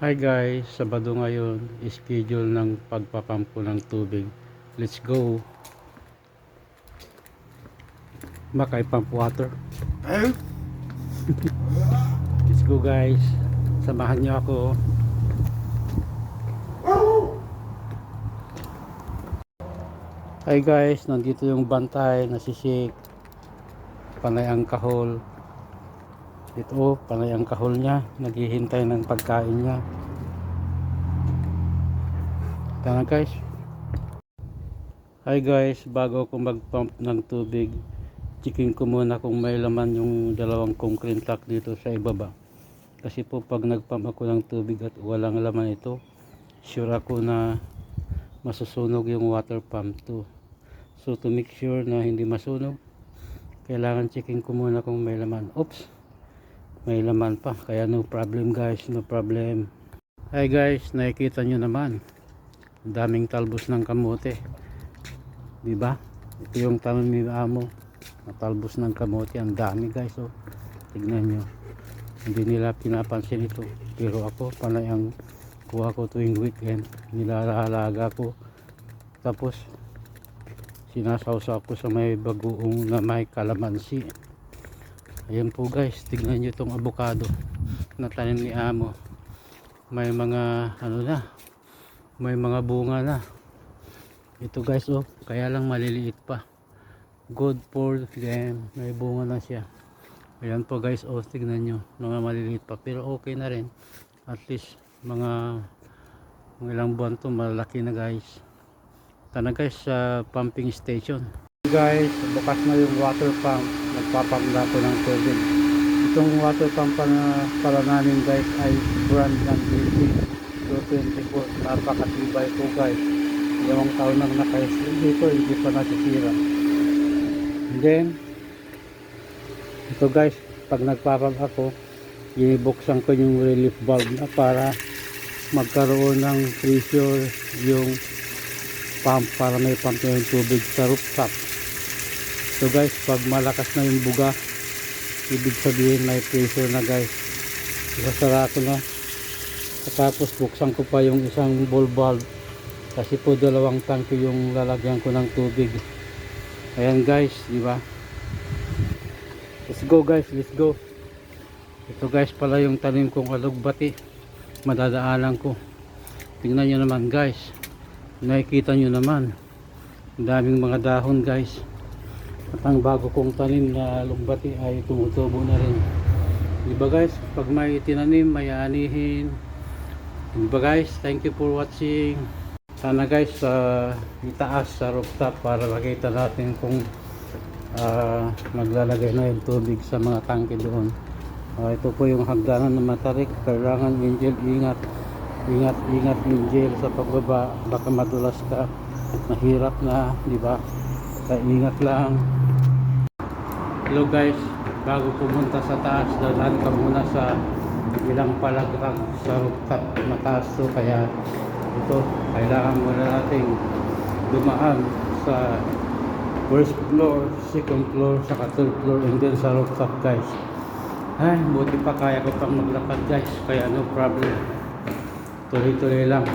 Hi guys, Sabado ngayon, schedule ng pagpapampo ng tubig. Let's go. Makay pump water. Let's go guys. Samahan niyo ako. Hi guys, nandito yung bantay, nasisik. Panay ang kahol. Ito, panay ang kahol niya. Naghihintay ng pagkain niya. Tara guys. Hi guys, bago ako mag-pump ng tubig, checking ko muna kung may laman yung dalawang concrete tank dito sa ibaba. Kasi po pag nag-pump ako ng tubig at walang laman ito, sure ako na masusunog yung water pump to. So to make sure na hindi masunog, kailangan checking ko muna kung may laman. Oops! May laman pa. Kaya no problem guys, no problem. Hi guys, nakikita nyo naman. Daming talbos ng kamote. Di ba? Ito yung tanong ni Amo. Talbos ng kamote. Ang dami guys. Oh. Tignan nyo. Hindi nila pinapansin ito. Pero ako, panay ang kuha ko tuwing weekend. Nilalalaga ko. Tapos, sinasawsaw ko sa may bagoong na may kalamansi. Ayan po guys, tignan nyo itong avocado na tanim ni Amo. May mga ano na, may mga bunga na. Ito guys oh, kaya lang maliliit pa. Good for them. May bunga na siya. Ayan po guys oh, tignan nyo. Mga maliliit pa pero okay na rin. At least mga, mga ilang buwan to malaki na guys. Ito na guys sa pumping station guys, bukas na yung water pump. Nagpapump na ako ng tubig. Itong water pump na pala namin guys ay brand ng BP 224. Napakatibay po guys. Yung taon nang nakaisip dito, hindi pa nasisira. And then, ito guys, pag nagpapump ako, inibuksan ko yung relief valve na para magkaroon ng pressure yung pump para may pump yung tubig sa rooftop so guys pag malakas na yung buga ibig sabihin may pressure na guys. Isasara ko na. Tapos buksan ko pa yung isang ball valve kasi po dalawang tangke yung lalagyan ko ng tubig. Ayan guys di ba? Let's go guys let's go. Ito guys pala yung tanim kong alugbati madadaanan ko. Tingnan nyo naman guys. Nakikita nyo naman. Ang daming mga dahon guys at ang bago kong tanim na lumbati ay tumutubo na rin. Diba guys pag may tinanim may anihin diba guys thank you for watching. Sana guys sa itaas sa rooftop para makita natin kung ah, maglalagay na yung tubig sa mga tangke doon. Ah, ito po yung hagdanan na matarik. Kailangan angel ingat. Ingat ingat angel sa pagbaba. Baka madulas ka. Mahirap na di ba? Kaya ingat lang hello guys. Bago pumunta sa taas dadaan ka muna sa ilang palagrag sa rooftop mataas to. Kaya ito kailangan muna nating dumaan sa first floor, second floor, saka third floor and then sa rooftop guys. Ay buti pa kaya ko pang maglakad guys. Kaya no problem. Tuloy-tuloy lang.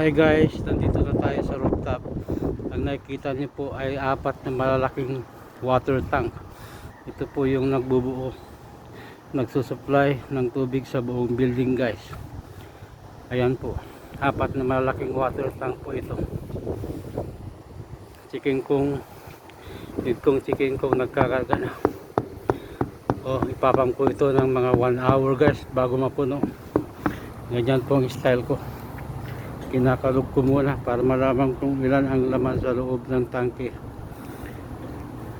Hi guys. Nandito na tayo sa rooftop. Ang nakikita niyo po ay apat na malalaking water tank. Ito po yung nagbubuo nagsusupply ng tubig sa buong building guys. Ayan po. Apat na malalaking water tank po ito. Chicken kong. Kong chicken kong nagkakarga na oh ipapam ko ito ng mga 1 hour guys bago mapuno. Ganyan po ang style ko. Kinakalog ko muna para malaman kung ilan ang laman sa loob ng tangke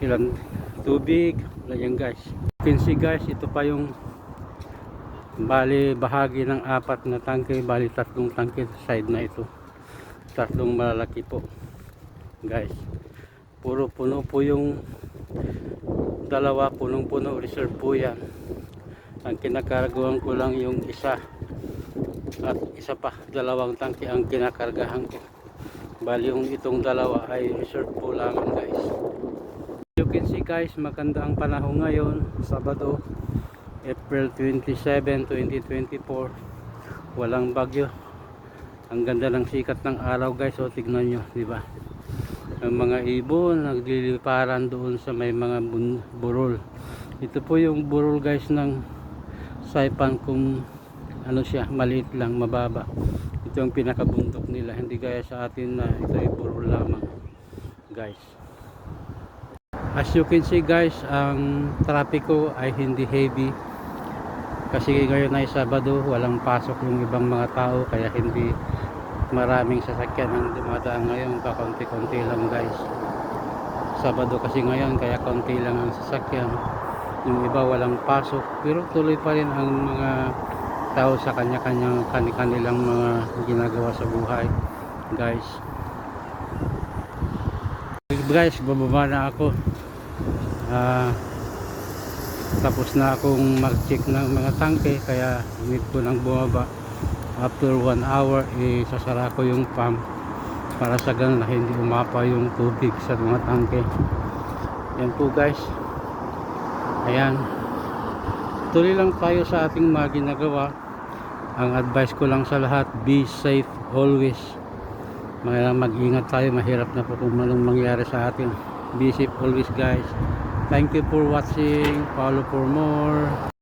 ilan tubig ganyan guys? You can see guys ito pa yung bali bahagi ng apat na tangke. Bali tatlong tangke sa side na ito. Tatlong malalaki po guys. Puro puno po yung dalawa punong puno reserve po yan. Ang kinakargawan ko lang yung isa at isa pa dalawang tangke ang kinakargahan ko. Bali yung itong dalawa ay reserve po lamang guys you can see guys. Maganda ang panahon ngayon Sabado April 27, 2024 walang bagyo. Ang ganda ng sikat ng araw guys. O tignan nyo di ba? Ang mga ibon nagliliparan doon sa may mga burol. Ito po yung burol guys ng saipan kung ano siya maliit lang mababa. Ito yung pinakabundok nila. Hindi gaya sa atin na ito ay burol lamang guys as you can see guys ang trapiko ay hindi heavy. Kasi ngayon ay Sabado walang pasok yung ibang mga tao kaya hindi maraming sasakyan ang dumadaan ngayon. Kakunti-kunti lang guys. Sabado kasi ngayon kaya konti lang ang sasakyan. Yung iba walang pasok. Pero tuloy pa rin ang mga tao sa kanya-kanyang kanilang mga ginagawa sa buhay guys. Guys bababa na ako ah tapos na akong mag-check ng mga tangke kaya need ko nang bumaba. After 1 hour eh, sasara ko yung pump para sa ganun na hindi umapa yung tubig sa mga tangke. Yan po guys. Ayan. Tuloy lang tayo sa ating mga ginagawa. Ang advice ko lang sa lahat be safe always. Mag-ingat tayo mahirap na po kung anong mangyari sa atin. Be safe always guys thank you for watching. Follow for more